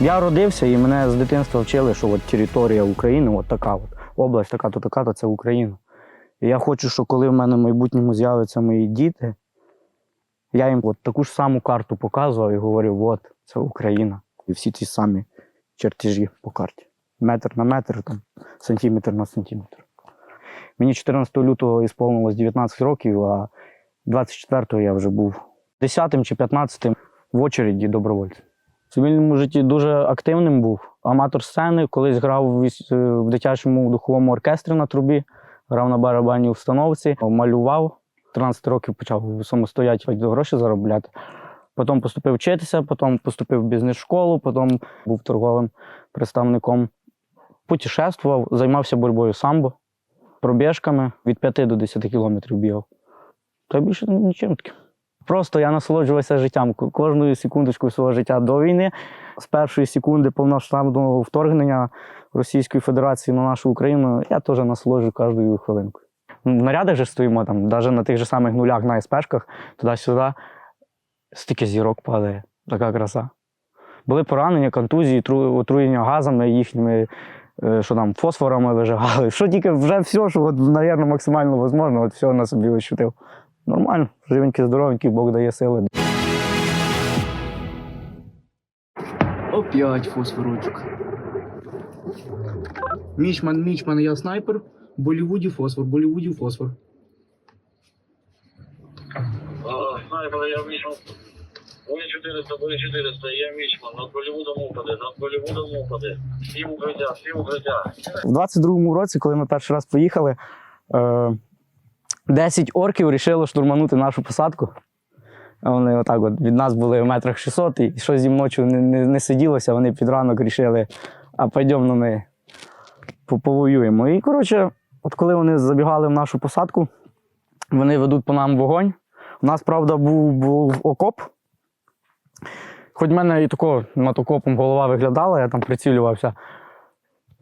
Я родився і мене з дитинства вчили, що от територія України, от така от область, така то така, то це Україна. І я хочу, що коли в мене в майбутньому з'являться мої діти, я їм от таку ж саму карту показував і говорив: от, це Україна. І всі ті самі чертежі по карті. Метр на метр, там, сантиметр на сантиметр. Мені 14 лютого ісполнилось 19 років, а 24-го я вже був 10 чи 15 в очереді добровольцем. Цивільному житті дуже активним був. Аматор сцени, колись грав в е, дитячому духовому оркестрі на трубі, грав на барабанній установці, малював. 13 років почав самостоятельно гроші заробляти. Потім поступив вчитися, потім поступив в бізнес-школу, потім був торговим представником. Путешествував, займався боротьбою самбо, пробіжками від 5 до 10 кілометрів бігав. Та більше нічим таким. Просто я насолоджувався життям кожною секундочкою свого життя до війни. З першої секунди повноштабного вторгнення Російської Федерації на нашу Україну я теж насолоджую кожною хвилинкою. В нарядах же стоїмо там, навіть на тих же самих нулях на СПшках, туди-сюди. Стільки зірок падає, така краса. Були поранення, контузії, отруєння газами їхніми, е, що там, фосфорами вижигали. Що тільки вже все, що, от, мабуть, максимально можливо, от все на собі ощутив. Нормально, живенький, здоровенький, Бог дає сили. Опять фосфорочок. Мічман, мічман, я снайпер. Болівуді фосфор, Болівуді фосфор. Снайпер, я Мічман. Болі 400, болі 400, я Мічман. Над Болівудом упаде, над Болівудом упаде. Всі в укриття, всі в укриття. В 22-му році, коли ми перший раз поїхали, е, 10 орків вирішили штурманути нашу посадку. Вони отак от від нас були в метрах 600, і щось їм ночі не, не, не сиділося, вони під ранок вирішили, а пойдемо ну, ми повоюємо. І коротше, от коли вони забігали в нашу посадку, вони ведуть по нам вогонь. У нас, правда, був, був окоп. Хоч в мене і тако над окопом голова виглядала, я там прицілювався.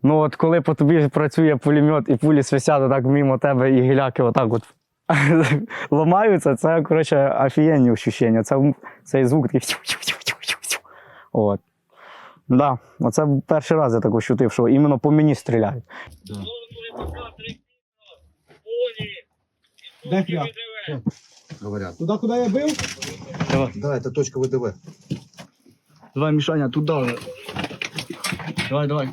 Ну, от коли по тобі працює пулемет і пулі свисять так мимо тебе, і гіляки отак от ламаються, це, коротше, офігенні ощущення. Це, цей звук такий. От. Да, оце перший раз я так ощутив, що іменно по мені стріляють. Де хряк? говорят. Туда, куда я был? Да, это точка ВДВ. Давай, Мішаня, туди. Давай, давай.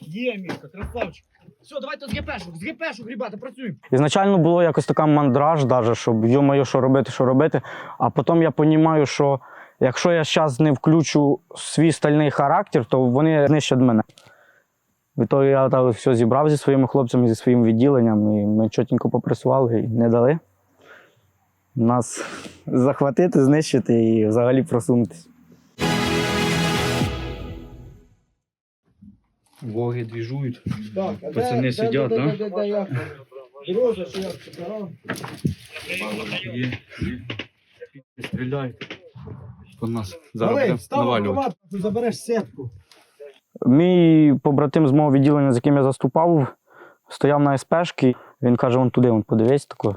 Є, Мішка, красавчик. Все, давайте з ГПшок, з ГПшок, ребята, працюємо. Ізначально було якось така мандраж, даже, щоб йо-моє, що робити, що робити. А потім я розумію, що якщо я зараз не включу свій стальний характер, то вони знищать мене. Відтоді я так все зібрав зі своїми хлопцями, зі своїм відділенням, і ми чотенько попрацювали і не дали нас захватити, знищити і взагалі просунутися. Воги двіжують. Так, а Пацани де- сидять, де, да? де, де, де, як? Дрожа, що як? Ага. Є, є. Стріляють. По нас. Зараз Давай, будемо став навалювати. автомат, забереш сетку. Мій побратим з мого відділення, з яким я заступав, стояв на СПшки. Він каже: вон туди, вон подивись тако.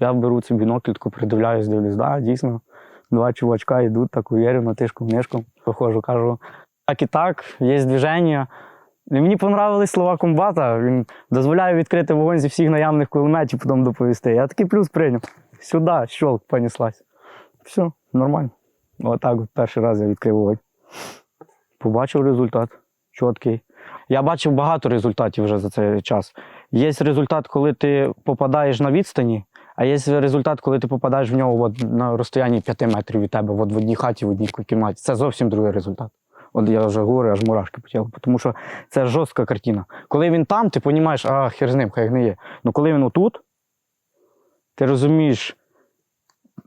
Я беру цей бінокль, тако придивляюсь, дивлюсь, да, дійсно. Два чувачка йдуть так уверенно, тишком нишком. Виходжу, кажу, так і так, є движення. Мені понравились слова комбата. Він дозволяє відкрити вогонь зі всіх наявних кулеметів, потім доповісти. Я такий плюс прийняв. Сюди, щолк, понеслась. Все, нормально. Отак от перший раз я відкрив вогонь. Побачив результат чіткий. Я бачив багато результатів вже за цей час. Є результат, коли ти попадаєш на відстані, а є результат, коли ти попадаєш в нього от, на розстоянні 5 метрів від тебе, от в одній хаті, в одній кімнаті. Це зовсім другий результат. От я вже говорю, аж мурашки по тілу, тому що це жорстка картина. Коли він там, ти розумієш, а хер з ним, хай гниє. Ну коли він отут, ти розумієш,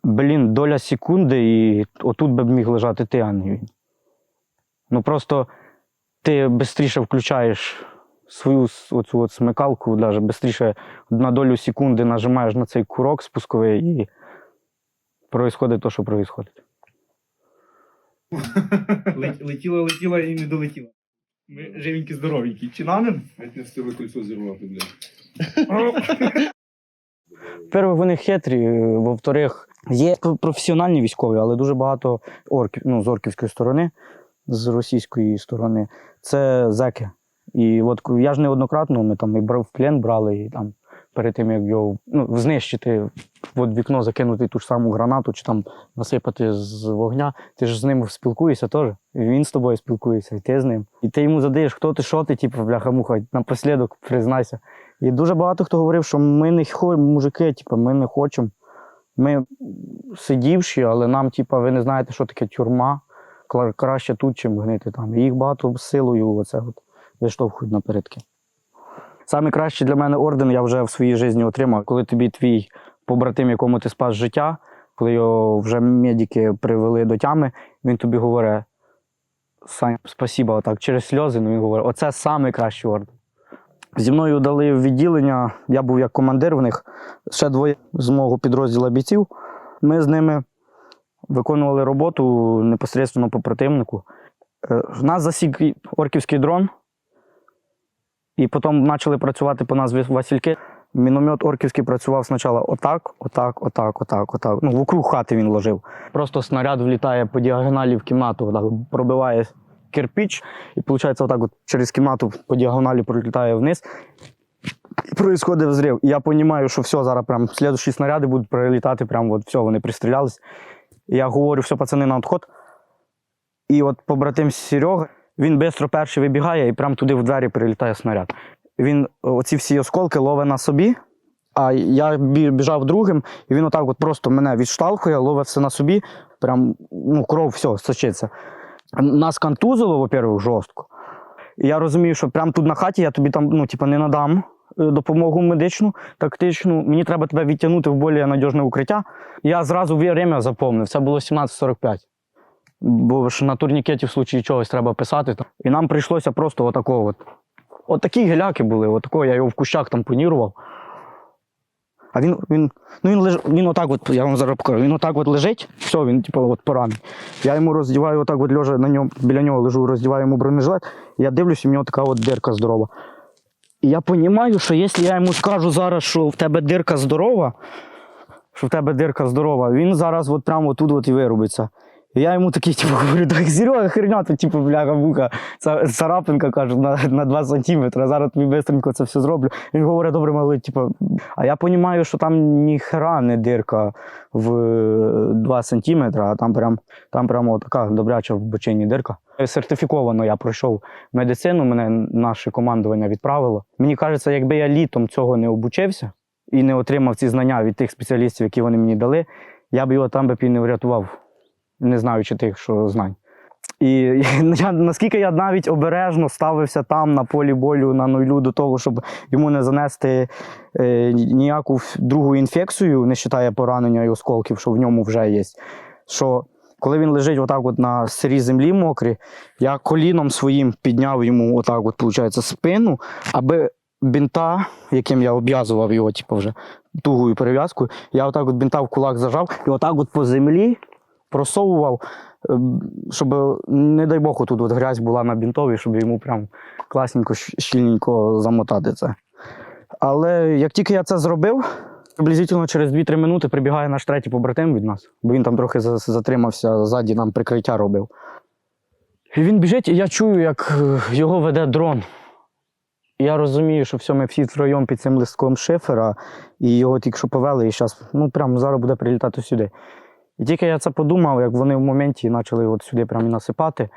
блін, доля секунди, і отут би міг лежати ти, а не він. Ну просто ти швидше включаєш свою оцю от смикалку, навіть швидше на долю секунди нажимаєш на цей курок спусковий і відбувається те, що відбувається. Летіла, летіла і не долетіла. Ми живенькі, здоровенькі. Чи наним? Это стиле кольцо зірвати, блядь. Перше, вони хитрі, во-вторых, є професіональні військові, але дуже багато орків, ну, з орківської сторони. з російської сторони, це зеки. І от я ж неоднократно ми там і в плен брали, і там перед тим, як його ну, знищити, от вікно закинути ту ж саму гранату чи там насипати з вогня, ти ж з ним спілкуєшся теж. Він з тобою спілкується, і ти з ним. І ти йому задаєш, хто ти, що ти, типу, бляха-муха, напослідок признайся. І дуже багато хто говорив, що ми не хочемо, мужики, типу, ми не хочемо. Ми сидівші, але нам, типу, ви не знаєте, що таке тюрма. Краще тут, чим гнити там. І їх багато силою оце от виштовхують напередки. Саме кращий для мене орден я вже в своїй житті отримав, коли тобі твій побратим, якому ти спас життя, коли його вже медики привели до тями, він тобі говорить: спасіба, отак, через сльози, ну він говорить, оце саме кращий орден. Зі мною дали відділення, я був як командир в них, ще двоє з мого підрозділу бійців. Ми з ними виконували роботу непосередньо по противнику. Е, Нас засік орківський дрон, і потім почали працювати по назві Васильки. Міномет орківський працював спочатку отак, отак, отак, отак, отак. Ну, вокруг хати він ложив. Просто снаряд влітає по діагоналі в кімнату, отак, пробиває кирпіч, і виходить, отак от через кімнату по діагоналі пролітає вниз. І происходить взрив. І я розумію, що все, зараз прям слідчі снаряди будуть прилітати, прям от все, вони пристрілялись. Я говорю, все, пацани, на відход. І от побратим Серега, він швидко перший вибігає і прямо туди в двері прилітає снаряд. Він оці всі осколки ловить на собі, а я біжав другим, і він отак от просто мене відшталхує, ловить все на собі, прям ну, кров, все, сочиться. Нас контузило, во-первых, жорстко. І я розумію, що прямо тут на хаті я тобі там ну, типу, не надам е, допомогу медичну, тактичну. Мені треба тебе відтягнути в більш надіжне укриття. Я зразу время запомнив, це було 17.45. Бо ж на турнікеті в случаї чогось треба писати. І нам прийшлося просто отакого. От. От такі геляки були, отакого, я його в кущах там понірував. А він, він, ну він, леж, він отак, от, я вам зараз покажу, він отак от лежить, все, він типу от поранений. Я йому роздіваю отак от лежа на ньому, біля нього лежу, роздіваю йому бронежилет, я дивлюся, в нього така от дирка здорова. І я розумію, що якщо я йому скажу зараз, що в тебе дирка здорова, що в тебе дирка здорова, він зараз от прямо тут от і вирубиться. Я йому такий, типу, говорю, так Серега, херня, то типу, бляха муха, царапинка, кажу, на, на 2 сантиметри, зараз тобі бистренько це все зроблю. Він говорить, добре, малий, типу, а я розумію, що там ніхера не дирка в 2 сантиметри, а там прям, там прямо така добряча в бочині дирка. Сертифіковано я пройшов медицину, мене наше командування відправило. Мені кажеться, якби я літом цього не обучився і не отримав ці знання від тих спеціалістів, які вони мені дали, я б його там би і не врятував, не знаючи тих, що знань. І я, наскільки я навіть обережно ставився там на полі болю на нулю до того, щоб йому не занести е, ніяку другу інфекцію, не вважає поранення і осколків, що в ньому вже є. Що коли він лежить отак от на сирій землі мокрій, я коліном своїм підняв йому отак, от, виходить, спину, аби бінта, яким я обв'язував його, типу, вже тугою перев'язкою, я отак от бінта в кулак зажав і отак от по землі просовував, ем, щоб, не дай Бог, тут от грязь була на бінтові, щоб йому прям класненько, щільненько замотати це. Але як тільки я це зробив, приблизительно через 2-3 минути прибігає наш третій побратим від нас, бо він там трохи затримався, ззаді нам прикриття робив. І він біжить, і я чую, як е, його веде дрон. Я розумію, що все, ми всі втроєм під цим листком шифера, і його тільки що повели, і зараз, ну, прямо зараз буде прилітати сюди. І тільки я це подумав, як вони в моменті почали от сюди прямо насипати.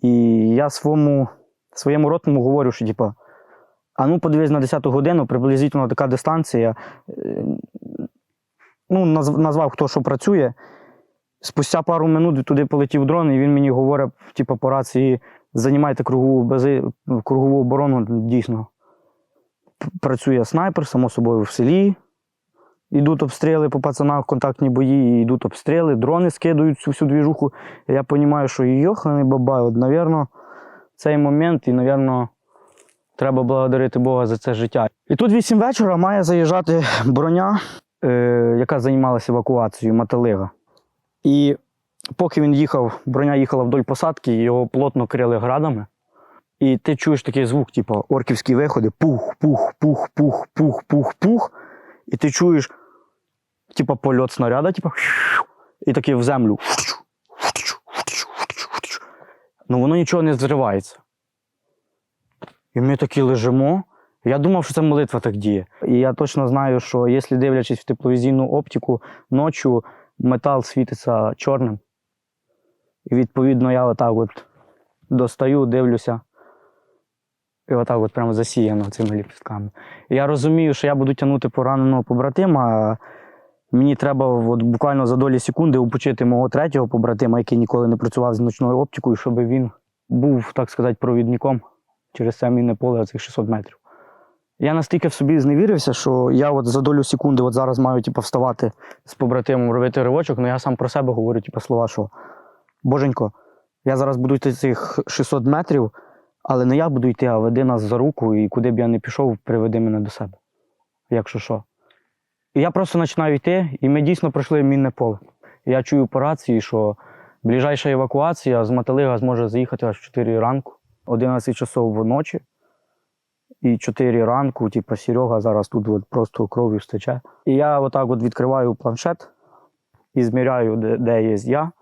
І я своєму, своєму ротному говорю, що типа, а ну подивись на 10 годину, приблизительно така дистанція. Е, Ну, назвав, хто що працює. Спустя пару минут туди полетів дрон, і він мені говорить, типу, по рації, займайте кругову, бази, кругову оборону дійсно. Працює снайпер, само собою в селі. Йдуть обстріли по пацанах, контактні бої, і йдуть обстріли, дрони скидують цю всю двіжуху. Я розумію, що йоханий бабай, от, навірно, цей момент, і, навірно, треба благодарити Бога за це життя. І тут 8 вечора має заїжджати броня, е, яка займалася евакуацією, мотолига. І поки він їхав, броня їхала вдоль посадки, його плотно крили градами. І ти чуєш такий звук, типу, орківські виходи: пух, пух, пух, пух, пух, пух, пух. І ти чуєш, типу, польот снаряда, типу, і такий в землю. ну воно нічого не зривається. І ми такі лежимо. Я думав, що це молитва так діє. І я точно знаю, що якщо дивлячись в тепловізійну оптику, ночі метал світиться чорним. І відповідно я отак от достаю, дивлюся. І отак от прямо засіяно цими ліпістками. Я розумію, що я буду тягнути пораненого побратима. Мені треба от буквально за долі секунди упочити мого третього побратима, який ніколи не працював з ночною оптикою, щоб він був, так сказати, провідником через це мінне поле цих 600 метрів. Я настільки в собі зневірився, що я от за долю секунди от зараз маю типу, вставати з побратимом, робити ривочок, але я сам про себе говорю типу, слова, що Боженько, я зараз буду йти цих 600 метрів, але не я буду йти, а веди нас за руку, і куди б я не пішов, приведи мене до себе. Якщо що. Я просто починаю йти, і ми дійсно пройшли мінне поле. Я чую по рації, що ближайша евакуація з Маталига зможе заїхати аж в 4 ранку, 11 часов ночі. І 4 ранку, типу, Серега зараз тут от просто кров'ю стече. І я отак от відкриваю планшет і зміряю, де, де є я,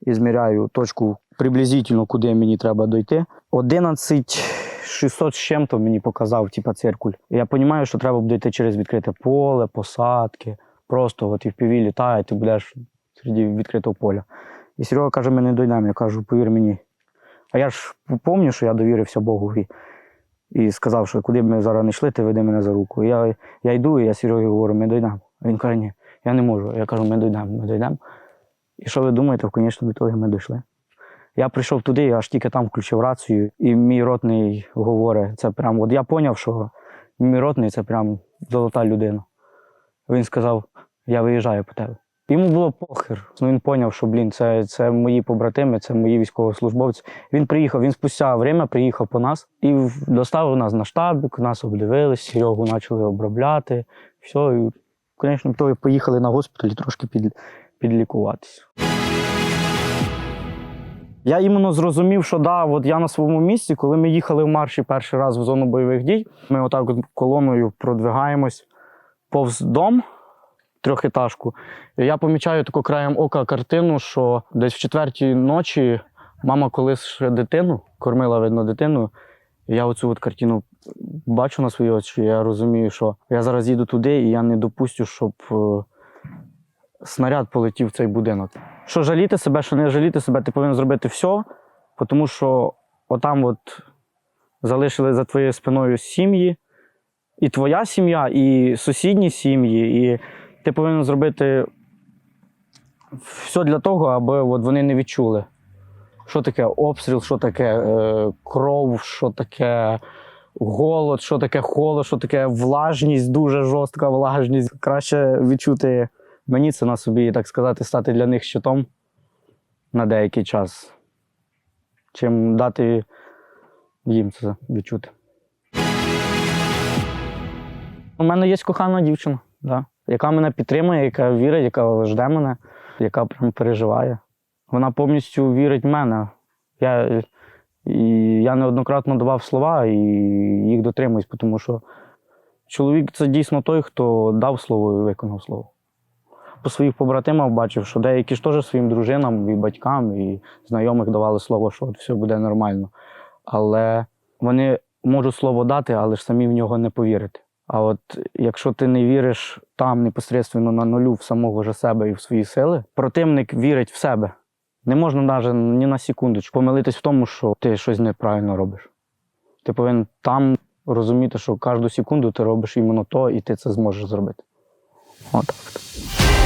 і зміряю точку приблизительно, куди мені треба дойти. 11 600 з чим-то мені показав, типу, циркуль. Я розумію, що треба буде йти через відкрите поле, посадки. Просто от і в піві літає, ти будеш серед відкритого поля. І Серега каже, ми не дійдемо. Я кажу, повір мені. А я ж пам'ятаю, що я довірився Богу і, і сказав, що куди б ми зараз не йшли, ти веди мене за руку. І я, я йду, і я Серегі говорю, ми дійдемо. А він каже, ні, я не можу. Я кажу, ми дійдемо, ми дійдемо. І що ви думаєте, в конечному ітогі ми дійшли. Я прийшов туди, аж тільки там включив рацію, і мій ротний говорить, це прям, от я зрозумів, що мій ротний це прям золота людина. Він сказав, я виїжджаю по тебе. Йому було похер. Ну, він зрозумів, що блін, це, це мої побратими, це мої військовослужбовці. Він приїхав, він спустя время приїхав по нас і доставив нас на штабик, нас обдивились, Серегу почали обробляти. Все, і конечному ітогі поїхали на госпіталь трошки під, підлікуватися. Я іменно зрозумів, що да, от я на своєму місці, коли ми їхали в марші перший раз в зону бойових дій, ми отак от колоною продвигаємось повз дом, трьохетажку. І я помічаю таку краєм ока картину, що десь в четвертій ночі мама колись ще дитину, кормила, видно, дитину. І я оцю от картину бачу на свої очі. Я розумію, що я зараз їду туди, і я не допустю, щоб е, снаряд полетів в цей будинок. Що жаліти себе, що не жаліти себе, ти повинен зробити все, тому що отам от залишили за твоєю спиною сім'ї, і твоя сім'я, і сусідні сім'ї, і ти повинен зробити все для того, аби от вони не відчули, що таке обстріл, що таке е, кров, що таке голод, що таке холод, що таке влажність, дуже жорстка влажність. Краще відчути мені це на собі, так сказати, стати для них щитом на деякий час, чим дати їм це відчути. У мене є кохана дівчина, да, яка мене підтримує, яка вірить, яка жде мене, яка прям переживає. Вона повністю вірить в мене. Я, і я неоднократно давав слова і їх дотримуюсь, тому що чоловік це дійсно той, хто дав слово і виконав слово. По своїх побратимах бачив, що деякі ж теж своїм дружинам і батькам, і знайомих давали слово, що от все буде нормально. Але вони можуть слово дати, але ж самі в нього не повірити. А от якщо ти не віриш там непосередньо на нулю в самого ж себе і в свої сили, противник вірить в себе. Не можна навіть ні на секундочку помилитись в тому, що ти щось неправильно робиш. Ти повинен там розуміти, що кожну секунду ти робиш іменно то, і ти це зможеш зробити. Отак. от.